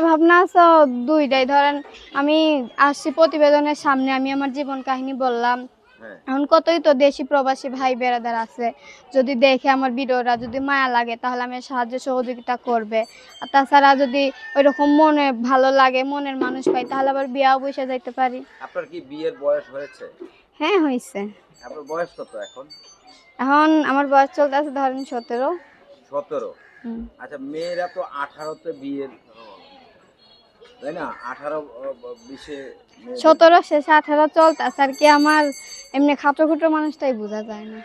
চিন্তা ভাবনা আছে দুইটাই। ধরেন আমি আসছি প্রতিবেদনের সামনে আমি আমার জীবন কাহিনী বললাম। হ্যাঁ। এখন কতই তো দেশি প্রবাসী ভাই বেড়াদার আছে। যদি দেখে আমার ভিডিওটা যদি মায়া লাগে তাহলে আমি সাহায্য সহযোগিতা করবে। আর তাছাড়া যদি ওইরকম মনে ভালো লাগে মনের মানুষ পাই তাহলে আবার বিয়াও বসে যাইতে পারি। আপনার কি বিয়ের বয়স হয়েছে? হ্যাঁ হয়েছে। আপনার বয়স কত এখন? এখন আমার বয়স চলতে আছে ধরেন সতেরো। সতেরো। আচ্ছা মেয়েরা তো আঠারোতে বিয়ের তাই না? আঠারো বিশে সতেরো শেষে আঠারো চলতে আছে আর কি আমার এমনি খাটো খুটো মানুষটাই বোঝা যায় না।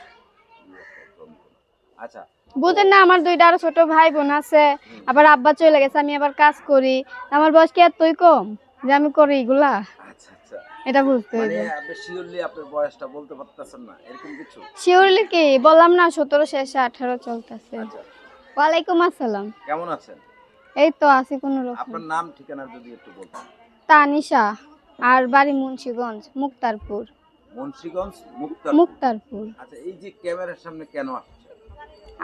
আচ্ছা। বুঝেন না আমার দুইটা আরও ছোট ভাই বোন আছে আবার আব্বা চলে গেছে আমি আবার কাজ করি। আমার বয়স কি এতই কম যে আমি করি এগুলা? আচ্ছা আচ্ছা। এটা বুঝতে মানে হবে আপনি শিওরলি আপনার বয়সটা বলতে পারতেছেন না এরকম কিছু? শিওরলি কি? বললাম না সতেরো শেষে আঠারো চলতেছে। আচ্ছা। ওয়ালাইকুম আসসালাম। কেমন আছেন? এই তো আছি কোনো রকম। আপনার নাম ঠিকানা যদি একটু বলতেন। তানিশা আর বাড়ি মুন্সিগঞ্জ মুক্তারপুর। মুন্সিগঞ্জ মুক্তার মুক্তারপুর। আচ্ছা এই যে ক্যামেরার সামনে কেন আসছে?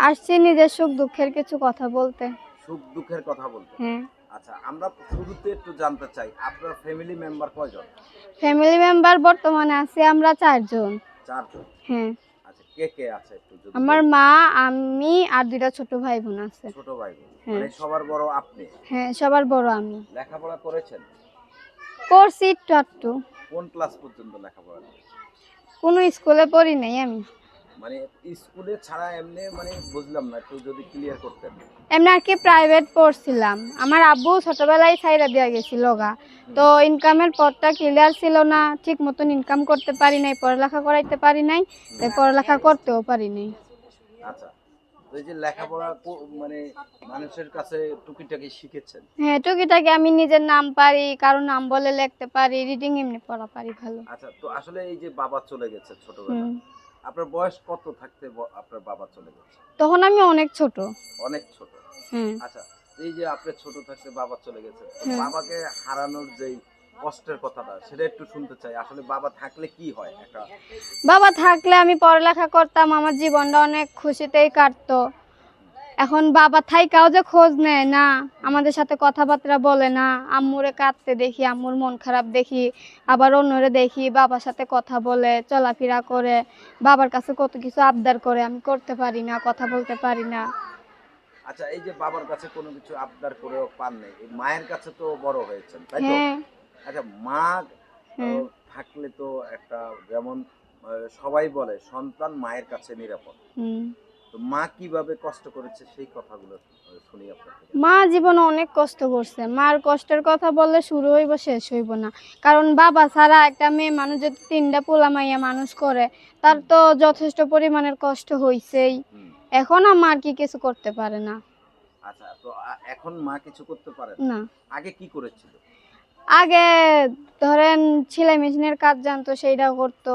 আসছি নিজের সুখ দুঃখের কিছু কথা বলতে। সুখ দুঃখের কথা বলতে? হ্যাঁ। আচ্ছা আমরা শুরুতে একটু জানতে চাই আপনার ফ্যামিলি মেম্বার কয়জন? ফ্যামিলি মেম্বার বর্তমানে আছি আমরা চারজন। চারজন। হ্যাঁ। আচ্ছা কে কে আছে একটু যদি আমার মা আমি আর দুইটা ছোট ভাই বোন আছে ছোট ভাই বোন। হ্যাঁ। মানে সবার বড় আপনি হ্যাঁ সবার বড় আমি লেখাপড়া করেছেন করছি একটু কোন ক্লাস পর্যন্ত লেখাপড়া? কোনো স্কুলে পড়ি নাই আমি মানে স্কুলে ছাড়া এমনি মানে বুঝলাম না একটু যদি ক্লিয়ার করতেন। এমনি আর কি প্রাইভেট পড়ছিলাম। আমার আব্বু ছোটবেলায় ছাইরা দেওয়া গেছিল গা। তো ইনকামের পথটা ক্লিয়ার ছিল না ঠিক মতন ইনকাম করতে পারি নাই পড়ালেখা করাইতে পারি নাই তাই পড়ালেখা করতেও পারি নাই। আচ্ছা তো যে লেখাপড়া মানে মানুষের কাছে টুকিটাকি শিখেছেন? হ্যাঁ টুকিটাকি আমি নিজের নাম পারি কারও নাম বলে লিখতে পারি রিডিং এমনি পড়া পারি ভালো। আচ্ছা তো আসলে এই যে বাবা চলে গেছে ছোটবেলা আপনার বয়স কত থাকতে আপনার বাবা চলে গেছে? তখন আমি অনেক ছোট। অনেক ছোট। আচ্ছা এই যে আপনার ছোট থাকতে বাবা চলে গেছে বাবাকে হারানোর যেই কষ্টের কথাটা সেটা একটু শুনতে চাই। আসলে বাবা থাকলে কি হয়? একটা বাবা থাকলে আমি পড়ালেখা করতাম আমার জীবনটা অনেক খুশিতেই কাটতো। এখন বাবা থাইকাও যে খোঁজ নেয় না আমাদের সাথে কথাবার্তা বলে না। আম্মুরে কাঁদতে দেখি আম্মুর মন খারাপ দেখি আবার অন্যরে দেখি বাবার সাথে কথা বলে চলাফেরা করে বাবার কাছে কত কিছু আবদার করে আমি করতে পারি না কথা বলতে পারি না। আচ্ছা এই যে বাবার কাছে কোনো কিছু আবদার করেও পান নাই মায়ের কাছে তো বড় হয়েছেন তাই তো? হ্যাঁ। আচ্ছা মা। থাকলে তো একটা যেমন সবাই বলে সন্তান মায়ের কাছে নিরাপদ। হুম। তো মা কীভাবে কষ্ট করেছে সেই কথাগুলো শুনি মা জীবনে অনেক কষ্ট করছে। মার কষ্টের কথা বললে শুরু হইব শেষ হইব না। কারণ বাবা ছাড়া একটা মেয়ে মানুষ যদি তিনটা পোলা মাইয়া মানুষ করে তার তো যথেষ্ট পরিমাণের কষ্ট হইছেই। এখন আমার কি কিছু করতে পারে না। আচ্ছা তো এখন মা কিছু করতে পারে না? আগে কি করেছিল? আগে ধরেন সেলাই মেশিনের কাজ জানতো সেইটা করতো।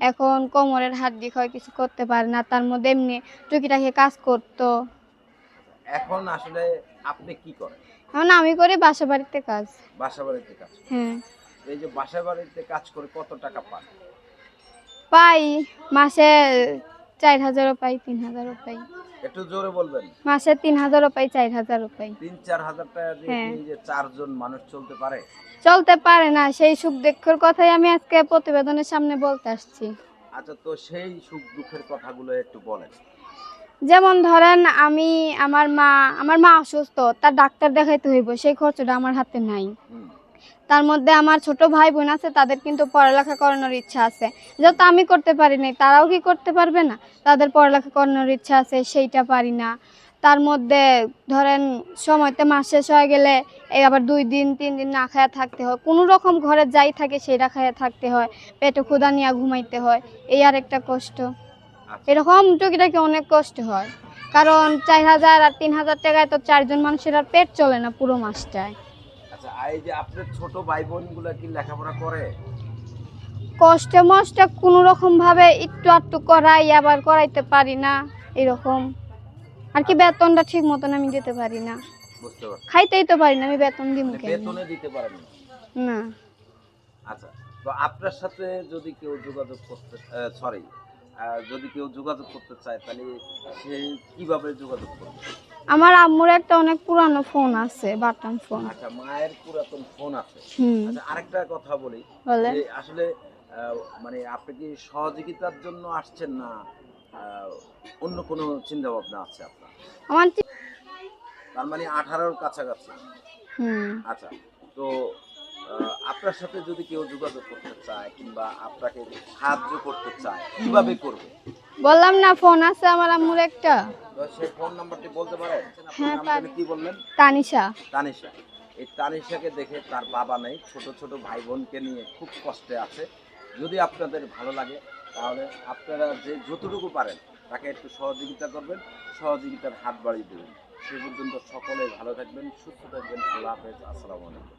এখন কোমরের হাত হাড্ডি হয় কিছু করতে পারে না তার মধ্যে এমনি টুকিটাকি কাজ করতো। এখন আসলে আপনি কি করেন? এখন আমি করি বাসা বাড়িতে কাজ। বাসা বাড়িতে কাজ হ্যাঁ। এই যে বাসা বাড়িতে কাজ করে কত টাকা পান পাই মাসে চার হাজারও পাই তিন হাজারও পাই। একটু জোরে বলবেন। মাসে তিন হাজারও পাই চার হাজারও পাই। তিন চার হাজার টাকা দিয়ে হ্যাঁ। কি যে চারজন মানুষ চলতে পারে? চলতে পারে না সেই সুখ দুঃখের কথাই আমি আজকে প্রতিবেদনের সামনে বলতে আসছি। আচ্ছা তো সেই সুখ দুঃখের কথাগুলো একটু বলেন। যেমন ধরেন আমি আমার মা আমার মা অসুস্থ তার ডাক্তার দেখাইতে হইব সেই খরচটা আমার হাতে নাই। তার মধ্যে আমার ছোট ভাই বোন আছে তাদের কিন্তু পড়ালেখা করানোর ইচ্ছা আছে। যত আমি করতে পারি নাই তারাও কি করতে পারবে না? তাদের পড়ালেখা করানোর ইচ্ছা আছে সেইটা পারি না। তার মধ্যে ধরেন সময়তে মাস শেষ হয়ে গেলে এই আবার দুই দিন তিন দিন না খায়া থাকতে হয়। কোনো রকম ঘরে যাই থাকে সেটা খায়া থাকতে হয়। পেটে ক্ষুদা নিয়ে ঘুমাইতে হয়। এই আর একটা কষ্ট। আচ্ছা। এরকম টুকিটাকি অনেক কষ্ট হয়। কারণ চার হাজার আর তিন হাজার টাকায় তো চারজন মানুষের আর পেট চলে না পুরো মাসটায়। এই যে আপনার ছোট ভাই বোনগুলা কি লেখাপড়া করে? কষ্টে মষ্টে কোনো রকম ভাবে একটু আধটু করাই আবার করাইতে পারি না এরকম। আর কি বেতনটা ঠিক মতন আমি দিতে পারি না। বুঝতে পারছি। খাইতেই তো পারি না আমি বেতন দিব মানে কেন? বেতনে দিতে পারেন না? না। আচ্ছা তো আপনার সাথে যদি কেউ যোগাযোগ করতে সরি যদি কেউ যোগাযোগ করতে চায় তাহলে সে কীভাবে যোগাযোগ করবে? আমার আম্মুর একটা অনেক পুরানো ফোন আছে বাটন ফোন। আচ্ছা মায়ের পুরাতন ফোন আছে। আচ্ছা আরেকটা কথা বলি। যে আসলে মানে আপনি কি সহযোগিতার জন্য আসছেন না অন্য কোনো চিন্তা ভাবনা আছে আপনার? আমার তার মানে আঠারোর কাছাকাছি। হুম। আচ্ছা তো আপনার সাথে যদি কেউ যোগাযোগ করতে চায় কিংবা আপনাকে সাহায্য করতে চায় কীভাবে করবে? বললাম না ফোন আছে আমার আম্মুর একটা। সেই ফোন নাম্বারটি বলতে পারেন হ্যাঁ, কি বললেন? তানিশা। তানিশা। এই তানিশাকে দেখে তার বাবা নেই ছোট ছোট ভাই বোনকে নিয়ে খুব কষ্টে আছে। যদি আপনাদের ভালো লাগে তাহলে আপনারা যে যতটুকু পারেন তাকে একটু সহযোগিতা করবেন সহযোগিতার হাত বাড়িয়ে দেবেন। সে পর্যন্ত সকলে ভালো থাকবেন সুস্থ থাকবেন। আল্লাহ হাফেজ আসসালামু আলাইকুম।